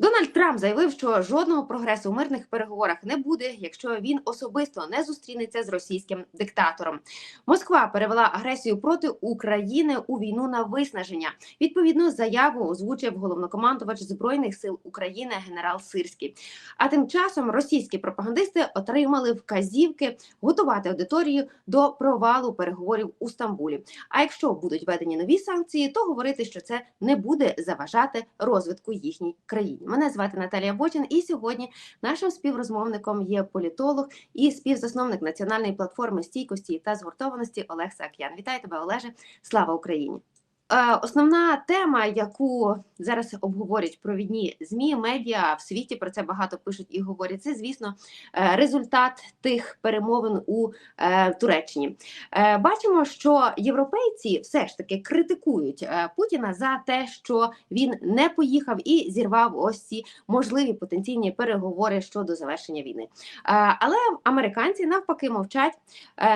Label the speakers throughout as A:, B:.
A: Дональд Трамп заявив, що жодного прогресу у мирних переговорах не буде, якщо він особисто не зустрінеться з російським диктатором. Москва перевела агресію проти України у війну на виснаження. Відповідну заяву озвучив головнокомандувач збройних сил України генерал Сирський. А тим часом російські пропагандисти отримали вказівки готувати аудиторію до провалу переговорів у Стамбулі. А якщо будуть введені нові санкції, то говорити, що це не буде заважати розвитку їхній країні. Мене звати Наталія Бочин, і сьогодні нашим співрозмовником є політолог і співзасновник національної платформи стійкості та згуртованості Олег Сак'ян. Вітаю тебе, Олеже! Слава Україні! Е, Основна тема, яку зараз обговорюють провідні змі, медіа в світі про це багато пишуть і говорять. Це, звісно, е, результат тих перемовин у е, Туреччині. Бачимо, що європейці все ж таки критикують Путіна за те, що він не поїхав і зірвав ось ці можливі потенційні переговори щодо завершення війни. Але американці навпаки мовчать,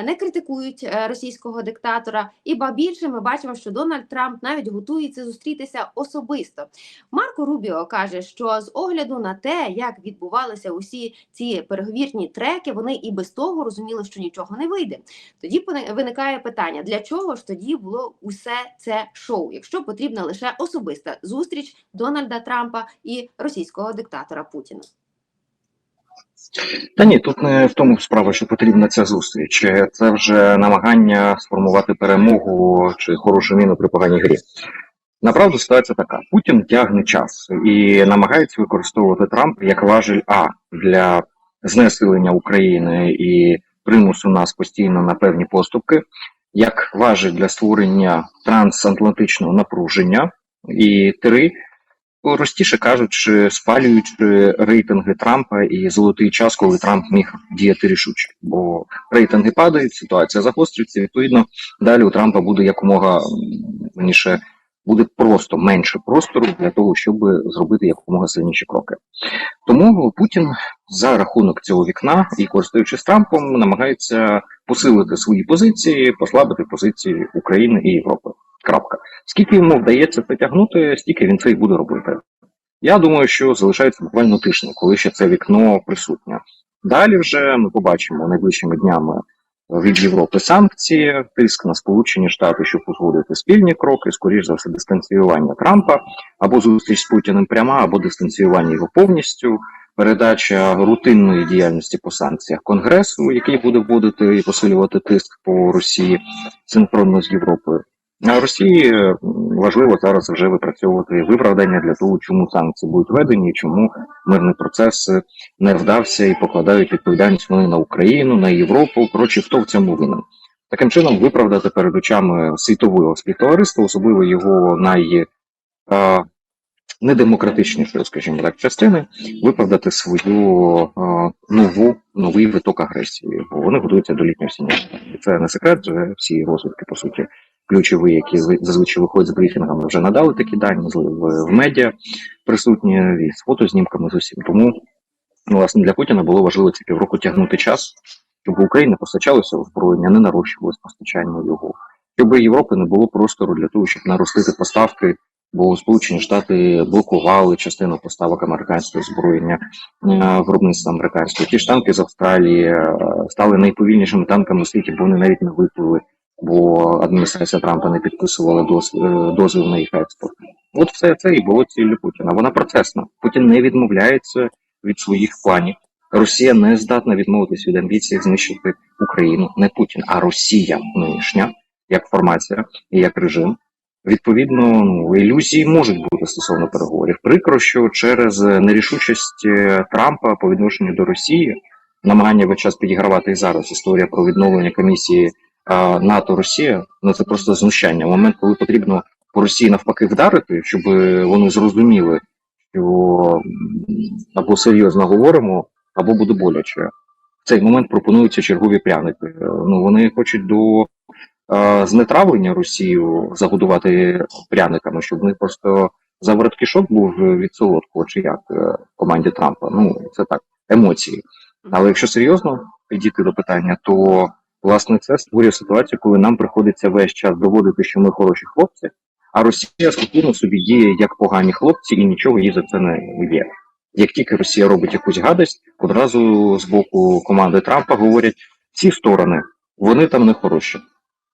A: не критикують російського диктатора. І ба більше ми бачимо, що Дональд Трамп навіть готується зустрітися особисто. Марко Рубіо каже, що з огляду на те, як відбувалися усі ці переговірні треки, вони і без того розуміли, що нічого не вийде. Тоді виникає питання: для чого ж тоді було усе це шоу, якщо потрібна лише особиста зустріч Дональда Трампа і російського диктатора Путіна?
B: Та ні, тут не в тому справа, що потрібна ця зустріч. Це вже намагання сформувати перемогу чи хорошу міну при поганій грі. Направду ситуація така: Путін тягне час і намагається використовувати Трамп як важель А для знесилення України і примусу нас постійно на певні поступки, як важель для створення трансатлантичного напруження, і три простіше кажучи, спалюючи рейтинги Трампа і золотий час, коли Трамп міг діяти рішуче, бо рейтинги падають, ситуація загострюється. Відповідно, далі у Трампа буде якомога м, раніше буде просто менше простору для того, щоб зробити якомога сильніші кроки. Тому Путін за рахунок цього вікна і користуючись Трампом, намагається посилити свої позиції, послабити позиції України і Європи. Крапка. Скільки йому вдається це тягнути, стільки він це і буде робити. Я думаю, що залишається буквально тиждень, коли ще це вікно присутнє. Далі вже ми побачимо найближчими днями від Європи санкції, тиск на Сполучені Штати, щоб узгодити спільні кроки, скоріш за все, дистанціювання Трампа або зустріч з Путіним пряма, або дистанціювання його повністю, передача рутинної діяльності по санкціях Конгресу, який буде вводити і посилювати тиск по Росії синхронно з Європою. А Росії важливо зараз вже випрацьовувати виправдання для того, чому санкції будуть введені, чому мирний процес е, не вдався і покладають відповідальність вони на Україну, на Європу. Коротше, хто в цьому винен? Таким чином, виправдати перед очами світового співтовариства, особливо його най е, недемократичнішої, скажімо так, частини, виправдати свою е, нову новий виток агресії, бо вони готуються до літнього. І це не секрет, вже всі розвідки, по суті, ключові, які зазвичай виходять з брифінгами, вже надали такі дані в, медіа присутні і з фотознімками з усім. Тому ну, власне для Путіна було важливо ці півроку тягнути час, щоб в Україні постачалося озброєння, не нарощувалось постачання його, щоб Європи не було простору для того, щоб наростити поставки. Бо Сполучені Штати блокували частину поставок американського озброєння е, виробництва американського. Ті ж танки з Австралії е, стали найповільнішими танками у світі, бо вони навіть не виплили, бо адміністрація Трампа не підписувала е, дозвіл на їх експорт. От все це і було ціллю Путіна. Вона процесна. Путін не відмовляється від своїх планів. Росія не здатна відмовитись від амбіції знищити Україну, не Путін, а Росія нинішня, як формація і як режим. Відповідно, ну ілюзії можуть бути стосовно переговорів. Прикро, що через нерішучість е, Трампа по відношенню до Росії, намагання весь час підігравати і зараз історія про відновлення комісії а, НАТО Росія, ну це просто знущання. Момент, коли потрібно по Росії навпаки вдарити, щоб вони зрозуміли, що або серйозно говоримо, або буде боляче. В цей момент пропонуються чергові пряники. Е, Ну вони хочуть до е, знетравлення Росію загодувати пряниками, щоб в них просто заворот кишок був від солодкого, чи як е, команді Трампа. Ну це так, емоції. Але якщо серйозно підійти до питання, то власне це створює ситуацію, коли нам приходиться весь час доводити, що ми хороші хлопці, А Росія спокійно собі діє як погані хлопці, і нічого їй за це не є. Як тільки Росія робить якусь гадость, одразу з боку команди Трампа говорять ці сторони, вони там не хороші.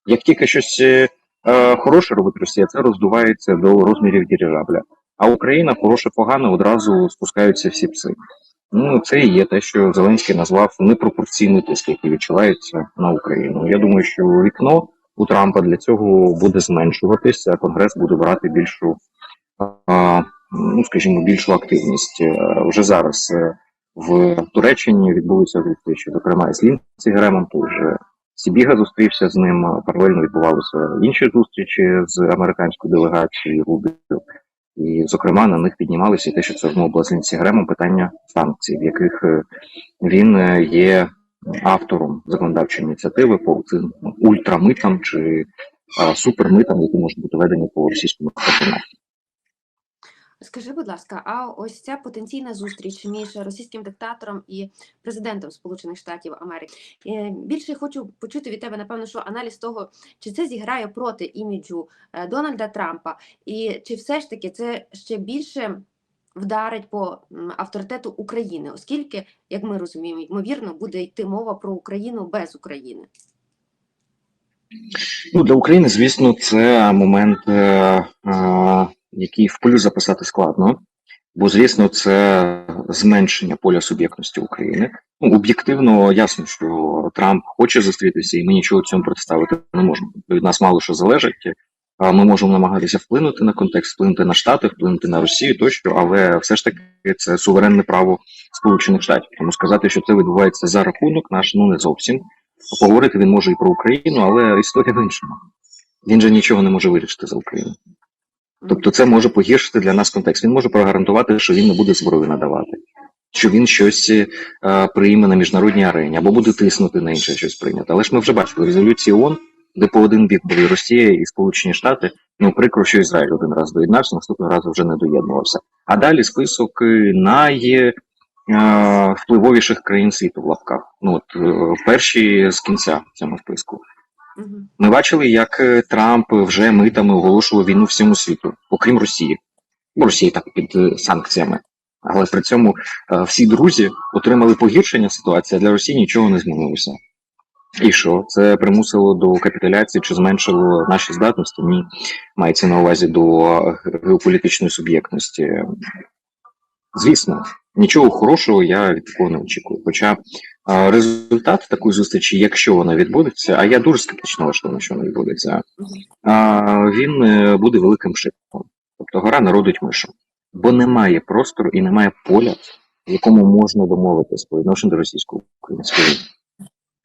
B: Як тільки щось е, е, хороше робить Росія, це роздувається до розмірів дирижабля. А Україна хороше погано одразу спускаються всі пси. Ну, це і є те, що Зеленський назвав непропорційний тиск, який відчувається на Україну. Я думаю, що вікно у Трампа для цього буде зменшуватися, а Конгрес буде брати більшу, а, ну скажімо, більшу активність. Е, Вже зараз е, в Туреччині відбулися зустрічі, зокрема з Лінці Гремом, вже Сібіга зустрівся з ним. Паралельно відбувалися інші зустрічі з американською делегацією Рубіо. І, зокрема, на них піднімалися і те, що це була з Лінсі питання санкцій, в яких е, він е, є автором законодавчої ініціативи по цим ультрамитам чи супермитам, які можуть бути введені по російському нафті.
A: Скажи, будь ласка, а ось ця потенційна зустріч між російським диктатором і президентом Сполучених Штатів Америки. Е, Більше хочу почути від тебе, напевно, що аналіз того, чи це зіграє проти іміджу е, Дональда Трампа, і чи все ж таки це ще більше вдарить по авторитету України, оскільки, як ми розуміємо, ймовірно, буде йти мова про Україну без України.
B: Ну, для України, звісно, це момент, е, е, який в плюс записати складно, бо, звісно, це зменшення поля суб'єктності України. Ну, об'єктивно ясно, що Трамп хоче зустрітися, і ми нічого цьому представити не можемо. Від нас мало що залежить. Ми можемо намагатися вплинути на контекст, вплинути на Штати, вплинути на Росію тощо, але все ж таки це суверенне право Сполучених Штатів. Тому сказати, що це відбувається за рахунок наш, ну не зовсім. Поговорити він може і про Україну, але історія в іншому. Він же нічого не може вирішити за Україну. Тобто це може погіршити для нас контекст. Він може прогарантувати, що він не буде зброю надавати, що він щось е, прийме на міжнародній арені або буде тиснути на інше щось прийняти. Але ж ми вже бачили резолюції ООН, де по один бік були Росія і Сполучені Штати. Ну прикро, що Ізраїль один раз доєднався, наступного разу вже не доєднувався. А далі список е, най е, країн світу в лапках. Ну от перші з кінця цьому списку. Ми бачили, як е, Трамп вже митами оголошував війну всьому світу, окрім Росії. Росія так під е, санкціями. Але при цьому е, всі друзі отримали погіршення ситуації, а для Росії нічого не змінилося. І що? Це примусило до капітуляції чи зменшило наші здатності? Ні. Мається на увазі до геополітичної суб'єктності. Звісно, нічого хорошого я від такого не очікую. Хоча результат такої зустрічі, якщо вона відбудеться, а я дуже скептично налаштований, що вона відбудеться, він е, буде великим шипом. Тобто гора народить мишу. Бо немає простору і немає поля, в якому можна домовитись по відношенню до російсько-української війни.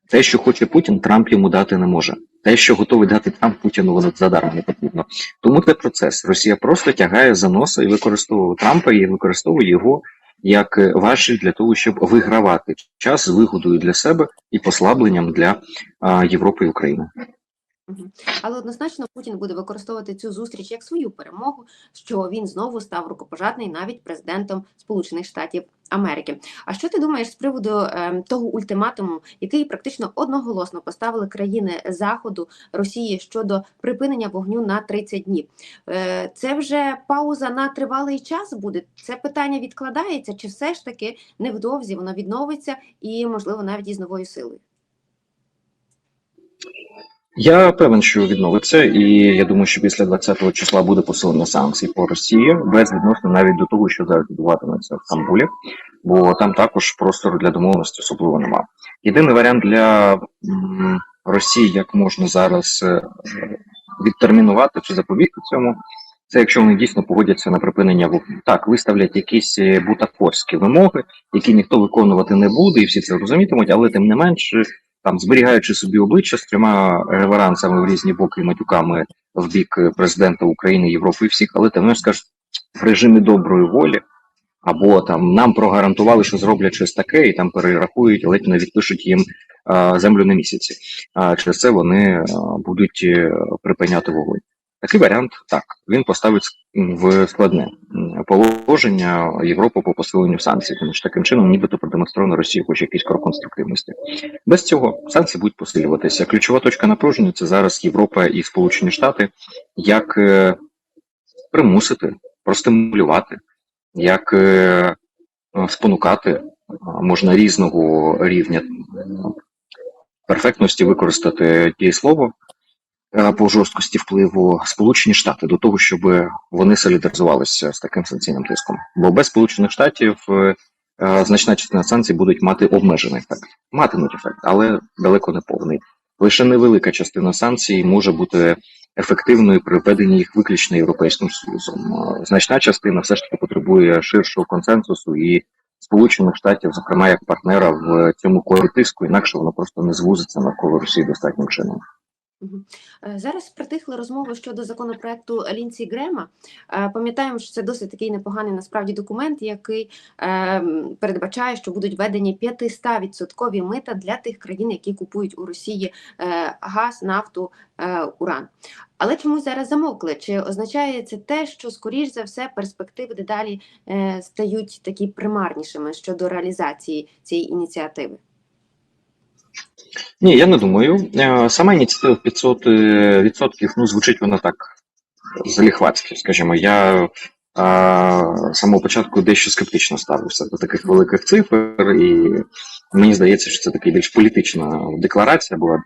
B: Те, що хоче Путін, Трамп йому дати не може. Те, що готовий дати Трамп Путіну, воно задарма не потрібно. Тому це процес. Росія просто тягає за носа і використовує Трампа і використовує його як е, важіль для того, щоб вигравати час з вигодою для себе і послабленням для Європи і України.
A: Але однозначно Путін буде використовувати цю зустріч як свою перемогу, що він знову став рукопожатний навіть президентом Сполучених Штатів Америки. А що ти думаєш з приводу е, того ультиматуму, який практично одноголосно поставили країни Заходу Росії щодо припинення вогню на 30 днів? Е, це вже пауза на тривалий час буде? Це питання відкладається, чи все ж таки невдовзі воно відновиться і, можливо, навіть із новою силою?
B: Я певен, що відновиться, і я думаю, що після 20-го числа буде посилення санкцій по Росії, без відносно навіть до того, що зараз відбуватиметься в Стамбулі, бо там також простору для домовленості особливо нема. Єдиний варіант для Росії, як можна зараз е, відтермінувати чи запобігти цьому, це якщо вони дійсно погодяться на припинення вогню. Так, виставлять якісь е, бутафорські вимоги, які ніхто виконувати не буде, і всі це розумітимуть, але тим не менше там зберігаючи собі обличчя з трьома реверансами в різні боки і матюками в бік президента України, Європи і всіх, але менш скажуть в режимі доброї волі, або там нам прогарантували, що зроблять щось таке, і там перерахують, ледь не відпишуть їм а, землю на місяці. А через це вони а, будуть е, припиняти вогонь. Такий варіант так він поставить в складне положення Європу по посиленню санкцій, тому що таким чином, нібито продемонстровано Росії хоч якийсь крок конструктивності. Без цього санкції будуть посилюватися. Ключова точка напруження це зараз Європа і Сполучені Штати, як е, примусити, простимулювати, як е, спонукати можна різного рівня перфектності використати дієслово по жорсткості впливу Сполучені Штати до того, щоб вони солідаризувалися з таким санкційним тиском. Бо без Сполучених Штатів е, е, значна частина санкцій будуть мати обмежений ефект, матимуть ефект, але далеко не повний. Лише невелика частина санкцій може бути ефективною при введенні їх виключно європейським союзом. Е, Значна частина все ж таки потребує ширшого консенсусу і Сполучених Штатів, зокрема як партнера в цьому колі тиску, інакше воно просто не звузиться навколо Росії достатнім чином.
A: Е, Зараз притихли розмови щодо законопроекту Лінці Грема. Е, Пам'ятаємо, що це досить такий непоганий насправді документ, який е, передбачає, що будуть введені 500% мита для тих країн, які купують у Росії газ, нафту, уран. Але чомусь зараз замовкли? Чи означає це те, що скоріш за все перспективи дедалі стають такі примарнішими щодо реалізації цієї ініціативи?
B: Ні, я не думаю. Е, Сама ініціатива 500 е, відсотків, ну, звучить вона так заліхватськи, скажімо. Я а, самого початку дещо скептично ставився до таких великих цифр, і мені здається, що це така більш політична декларація була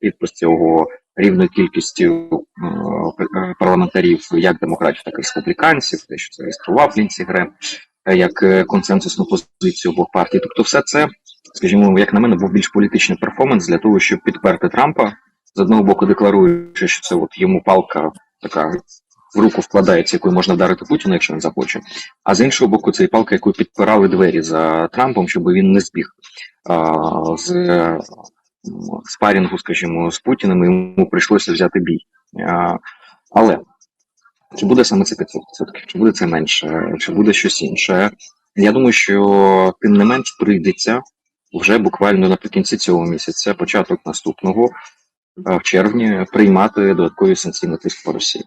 B: підпис цього рівною кількістю парламентарів, як демократів, так і республіканців, те, що це реєстрував Лінсі Грем, е, як е, консенсусну позицію обох партій. Тобто, все це, скажімо, як на мене, був більш політичний перформанс для того, щоб підперти Трампа. З одного боку, декларуючи, що це от йому палка така в руку вкладається, якою можна вдарити Путіна, якщо він захоче. А з іншого боку, це і палка, якою підпирали двері за Трампом, щоб він не збіг а, з е, спарінгу, скажімо, з Путіним, і йому прийшлося взяти бій. А, але чи буде саме це 500%, чи буде це менше, чи буде щось інше? Я думаю, що тим не менш прийдеться вже буквально наприкінці цього місяця, початок наступного, е, в червні, приймати додаткові санкційні тиск по Росії.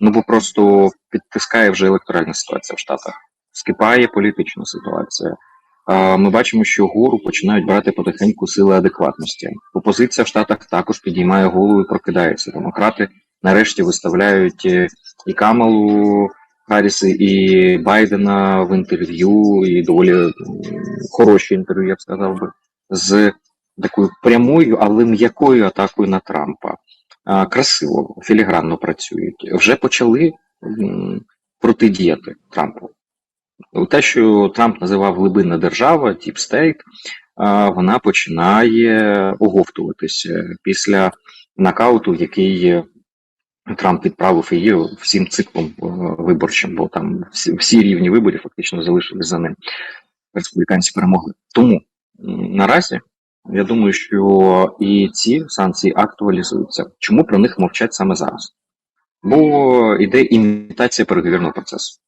B: Ну бо просто підтискає вже електоральна ситуація в Штатах, скипає політична ситуація. Ми бачимо, що гору починають брати потихеньку сили адекватності. Опозиція в Штатах також підіймає голову і прокидається. Демократи нарешті виставляють е, і Камалу Харріс, і Байдена в інтерв'ю, і доволі хороші інтерв'ю, я б сказав би, з такою прямою, але м'якою атакою на Трампа. Красиво, філігранно працюють. Вже почали протидіяти Трампу. Те, що Трамп називав глибинна держава, State, вона починає оговтуватися після нокауту, який Трамп відправив її всім циклом е, виборчим, бо там всі, всі рівні виборів фактично залишились за ним. Республіканці перемогли. Тому наразі я думаю, що і ці санкції актуалізуються. Чому про них мовчать саме зараз? Бо йде імітація переговірного процесу.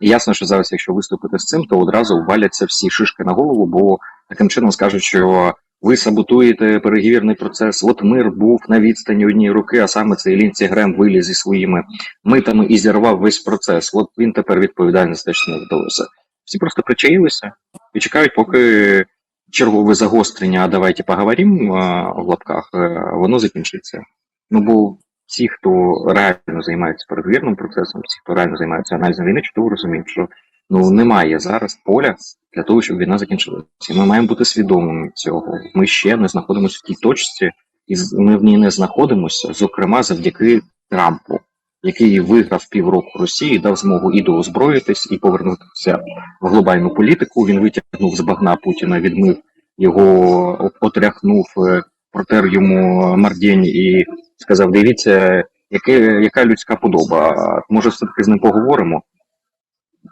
B: І ясно, що зараз, якщо виступити з цим, то одразу валяться всі шишки на голову, бо таким чином скажуть, що ви саботуєте переговірний процес. От мир був на відстані однієї руки, а саме цей Лінці Грем виліз зі своїми митами і зірвав весь процес. От він тепер відповідальний за те, що не вдалося. Всі просто причаїлися і чекають, поки чергове загострення, а давайте поговорим а, в лапках, е, воно закінчиться. Ну бо ті, хто реально займається переговірним процесом, ті, хто реально займається аналізом війни, чудово розуміють, що ну немає зараз поля для того, щоб війна закінчилася. Ми маємо бути свідомими цього. Ми ще не знаходимося в тій точці, і ми в ній не знаходимося, зокрема завдяки Трампу, який виграв півроку Росії, дав змогу і доозброїтись, і повернутися в глобальну політику. Він витягнув з багна Путіна, відмив його, отряхнув, е, протер йому мардінь і сказав: дивіться, яке, яка людська подоба. Може, все-таки з ним поговоримо.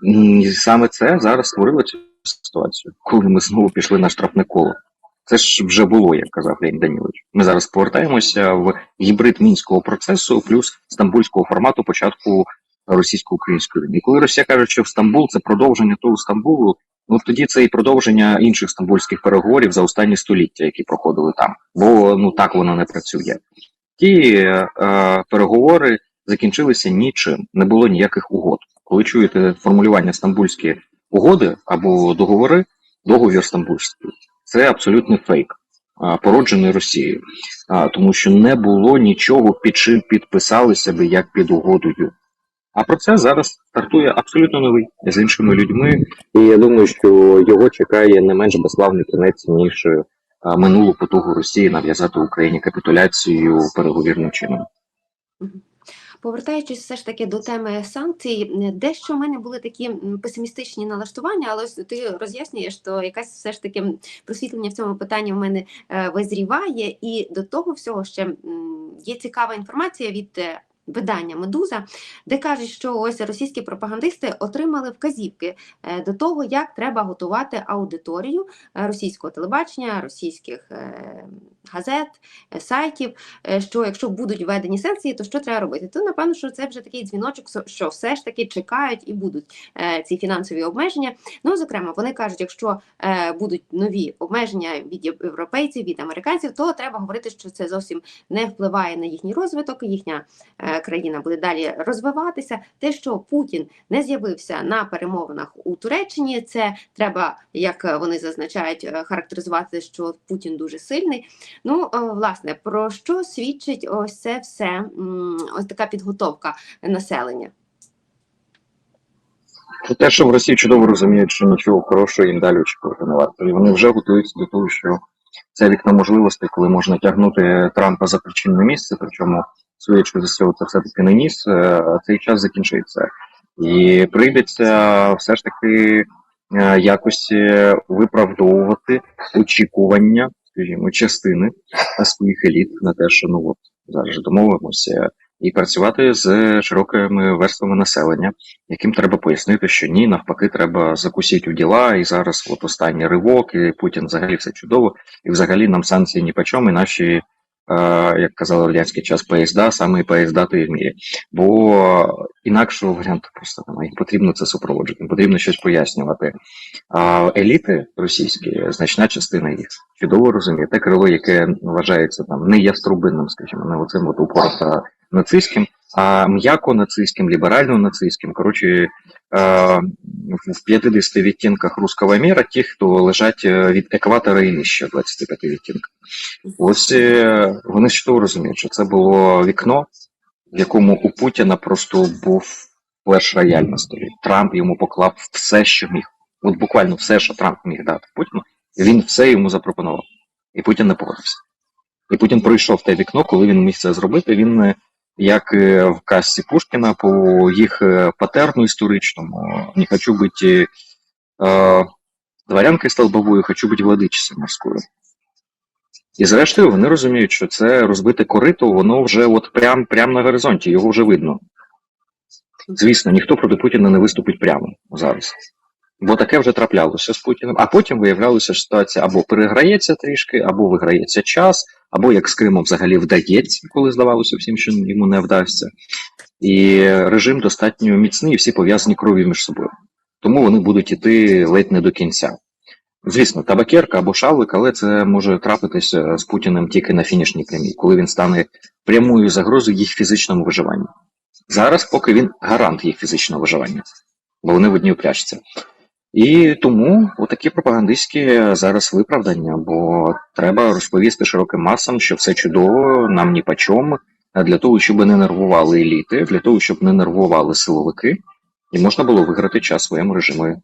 B: І саме це зараз створило цю ситуацію, коли ми знову пішли на штрафне коло. Це ж вже було, як казав Леонід Данілович. Ми зараз повертаємося в гібрид мінського процесу плюс стамбульського формату початку російсько-української війни. І коли Росія каже, що в Стамбул це продовження того Стамбулу, ну тоді це і продовження інших стамбульських переговорів за останні століття, які проходили там. Бо ну так воно не працює. Ті е, переговори закінчилися нічим, не було ніяких угод. Коли чуєте формулювання стамбульські угоди або договори, договір стамбульський, це абсолютний фейк, породжений Росією, тому що не було нічого, під чим підписалися би як під угодою. А процес зараз стартує абсолютно новий з іншими людьми, і я думаю, що його чекає не менш безславний кінець, ніж е, минулу потугу Росії нав'язати Україні капітуляцію переговірним чином.
A: Повертаючись все ж таки до теми санкцій, е, дещо в мене були такі песимістичні налаштування, але ти роз'яснюєш, що якась все ж таки просвітлення в цьому питанні в мене е, визріває, і до того всього ще є цікава інформація від. Видання Медуза, де кажуть, що ось російські пропагандисти отримали вказівки е, до того, як треба готувати аудиторію е, російського телебачення, російських е, газет, сайтів, що якщо будуть введені санкції, то що треба робити? То напевно, що це вже такий дзвіночок, що все ж таки чекають і будуть ці фінансові обмеження. Ну, зокрема, вони кажуть, якщо будуть нові обмеження від європейців, від американців, то треба говорити, що це зовсім не впливає на їхній розвиток. Їхня країна буде далі розвиватися. Те, що Путін не з'явився на перемовинах у Туреччині, це треба, як вони зазначають, е, характеризувати, що Путін дуже сильний. Ну, е, власне, про що свідчить ось це все, ось така підготовка населення?
B: Це те, що в Росії чудово розуміють, що нічого хорошого їм далі очікувати не варто. І вони вже готуються до того, що це вікно можливостей, коли можна тягнути Трампа за причинне місце, причому судячи з усього, це все-таки не ніс, е, цей час закінчиться. І прийдеться все ж таки е, якось е, виправдовувати очікування, скажімо, частини своїх еліт на те, що ну от зараз домовимося, і працювати з широкими верствами населення, яким треба пояснити, що ні, навпаки, треба закусити у діла, і зараз от останній ривок, і Путін взагалі все чудово, і взагалі нам санкції ні по чому, і наші, як казали в радянський час, поїзда, саме поїзда тої в мірі. Бо інакшого варіанту просто немає. Потрібно це супроводжувати, потрібно щось пояснювати. А еліти російські, значна частина їх чудово розуміє те крило, яке вважається там не яструбинним, скажімо, не оцим от упорото нацистським, а м'яко нацистським, ліберально нацистським. Коротше, е, в 50 відтінках руского міра ті, хто лежать е, від екватора і нижче 25 відтінках. Ось е, вони чудово розуміють, що це було вікно, в якому у Путіна просто був флеш рояль на столі. Трамп йому поклав все, що міг. От буквально все, що Трамп міг дати Путіну, він все йому запропонував. І Путін не погодився. І Путін пройшов те вікно, коли він міг це зробити. Він, е, як е, в казці Пушкіна, по їх е, патерну історичному, не хочу бути е, дворянкою столбовою, хочу бути владичицею морською. І зрештою вони розуміють, що це розбите корито, воно вже от прям, прям на горизонті, його вже видно. Звісно, ніхто проти Путіна не виступить прямо зараз. Бо таке вже траплялося з Путіним, а потім виявлялося, що ситуація або переграється трішки, або виграється час, або як з Кримом взагалі вдається, коли здавалося всім, що йому не вдасться. І режим достатньо міцний, і всі пов'язані кров'ю між собою. Тому вони будуть іти ледь не до кінця. Звісно, табакерка або шавлик, але це може трапитися з Путіним тільки на фінішній прямій, коли він стане прямою загрозою їх фізичному виживанню. Зараз, поки він гарант їх фізичного виживання, бо вони в одній упряжці. І тому такі пропагандистські зараз виправдання, бо треба розповісти широким масам, що все чудово, нам ні по чому, для того, щоб не нервували еліти, для того, щоб не нервували силовики, і можна було виграти час своєму режиму.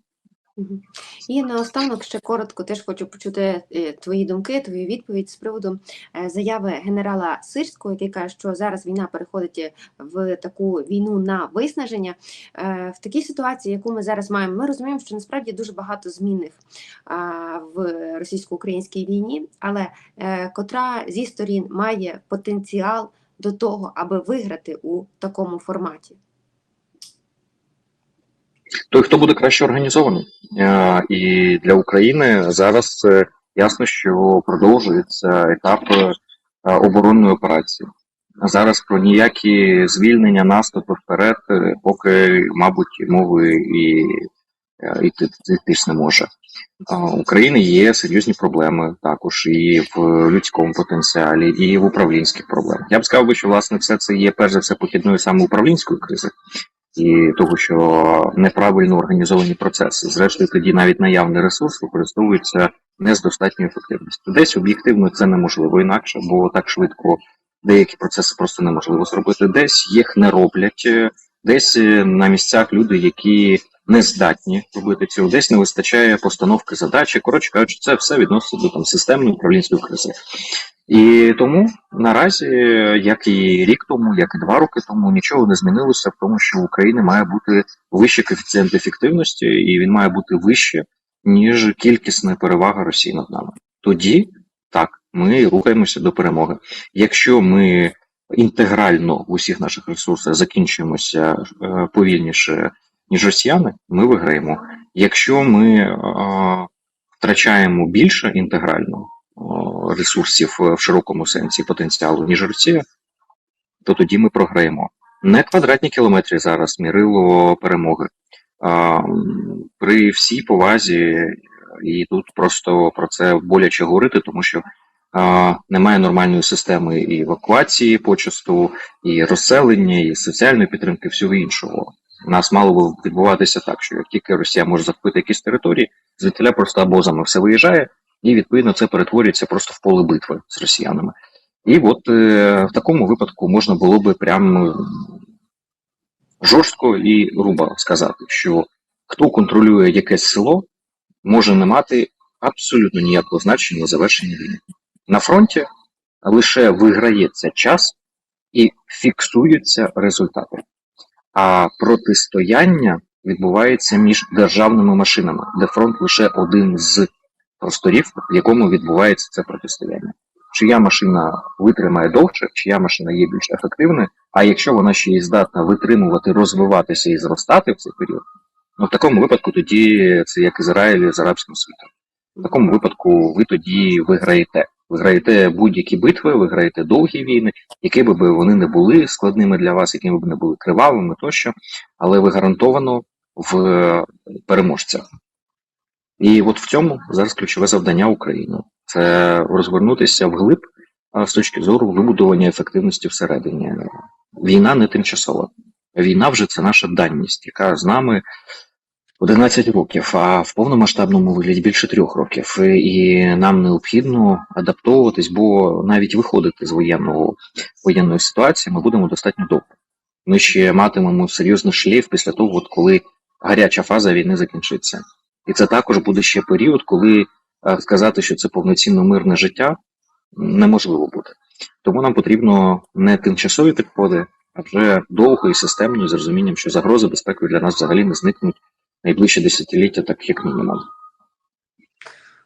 A: І наостанок ще коротко теж хочу почути е, твої думки, твою відповідь з приводу е, заяви генерала Сирського, який каже, що зараз війна переходить е, в таку війну на виснаження. В такій ситуації, яку ми зараз маємо, ми розуміємо, що насправді дуже багато змінних в російсько-українській війні, але котра зі сторін має потенціал до того, аби виграти у такому форматі.
B: Той, хто буде краще організований. Е, І для України зараз е, ясно, що продовжується етап е, оборонної операції. Зараз про ніякі звільнення наступи вперед, поки, мабуть, мови і йти йти ж не може. України є серйозні проблеми також і в людському потенціалі, і в управлінських проблемах. Я б сказав би, що власне все це є перш за все похідною саме управлінської кризи і того, що неправильно організовані процеси. Зрештою, тоді навіть наявний ресурс використовується не з достатньою ефективністю. Десь об'єктивно це неможливо інакше, бо так швидко деякі процеси просто неможливо зробити. Десь їх не роблять Десь е, на місцях люди, які не здатні робити цього, десь не вистачає постановки задачі. Коротше кажучи, це все відноситься до там системної управлінської кризи. І тому наразі, як і рік тому, як і два роки тому, нічого не змінилося в тому, що в Україні має бути вищий коефіцієнт ефективності, і він має бути вище, ніж кількісна перевага Росії над нами. Тоді так, ми рухаємося до перемоги. Якщо ми інтегрально в усіх наших ресурсах закінчуємося е, повільніше, ніж росіяни, ми виграємо. Якщо ми е, втрачаємо більше інтегрально о, ресурсів е, в широкому сенсі потенціалу, ніж Росія, то тоді ми програємо. Не квадратні кілометри зараз мірило перемоги. М, при всій повазі, і тут просто про це боляче говорити, тому що немає нормальної системи і евакуації почасту, і розселення, і соціальної підтримки, всього іншого. Нас мало відбуватися так, що як тільки Росія може захопити якісь території, звідтіля просто обозами все виїжджає, і відповідно це перетворюється просто в поле битви з росіянами. І от е, в такому випадку можна було би прям е, жорстко і грубо сказати, що хто контролює якесь село, може не мати абсолютно ніякого значення на завершенні війни. На фронті лише виграється час і фіксуються результати. А протистояння відбувається між державними машинами, де фронт лише один з просторів, в якому відбувається це протистояння. Чия машина витримає довше, чия машина є більш ефективною, а якщо вона ще й здатна витримувати, розвиватися і зростати в цей період, ну в такому випадку тоді це як Ізраїль з арабським світом. В такому випадку ви тоді виграєте. Виграєте будь-які битви, виграєте довгі війни, які би вони не були складними для вас, якими б не були кривавими тощо, але ви гарантовано в е, переможцях. І от в цьому зараз ключове завдання України це розвернутися вглиб з точки зору вибудування ефективності всередині. Війна не тимчасова. Війна вже це наша даність, яка з нами 11 років, а в повномасштабному вигляді більше трьох років. І нам необхідно адаптовуватись, бо навіть виходити з воєнного воєнної ситуації ми будемо достатньо довго. Ми ще матимемо серйозний шлейф після того, от коли гаряча фаза війни закінчиться. І це також буде ще період, коли е, сказати, що це повноцінно мирне життя, неможливо буде. Тому нам потрібно не тимчасові підходи, а вже довго і системно з розумінням, що загрози безпеки для нас взагалі не зникнуть найближче десятиліття, так як мінімум.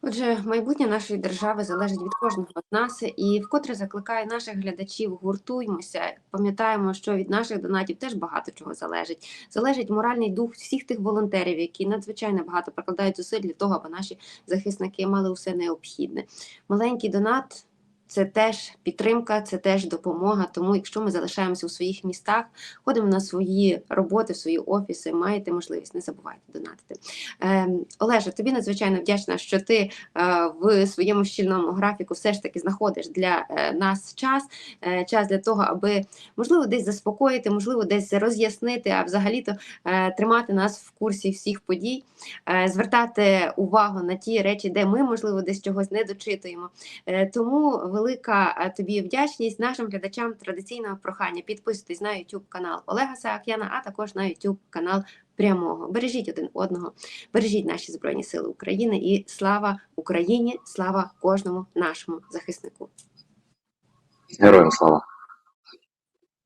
A: Отже, майбутнє нашої держави залежить від кожного з нас, і вкотре закликає наших глядачів, гуртуймося, пам'ятаємо, що від наших донатів теж багато чого залежить. Залежить моральний дух всіх тих волонтерів, які надзвичайно багато прикладають зусиль для того, аби наші захисники мали усе необхідне. Маленький донат. Це теж підтримка, це теж допомога. Тому, якщо ми залишаємося у своїх містах, ходимо на свої роботи, в свої офіси, маєте можливість, не забувайте донатити. Е, Олеже, тобі надзвичайно вдячна, що ти е, в своєму щільному графіку все ж таки знаходиш для е, нас час, е, час для того, аби можливо десь заспокоїти, можливо, десь роз'яснити, а взагалі-то е, тримати нас в курсі всіх подій, е, звертати увагу на ті речі, де ми, можливо, десь чогось не дочитуємо. Е, Тому велика е, тобі вдячність нашим глядачам традиційного прохання. Підписуйтесь на YouTube канал Олега Саакяна, а також на YouTube канал Прямого. Бережіть один одного, бережіть наші Збройні Сили України і слава Україні! Слава кожному нашому захиснику.
B: Героям слава!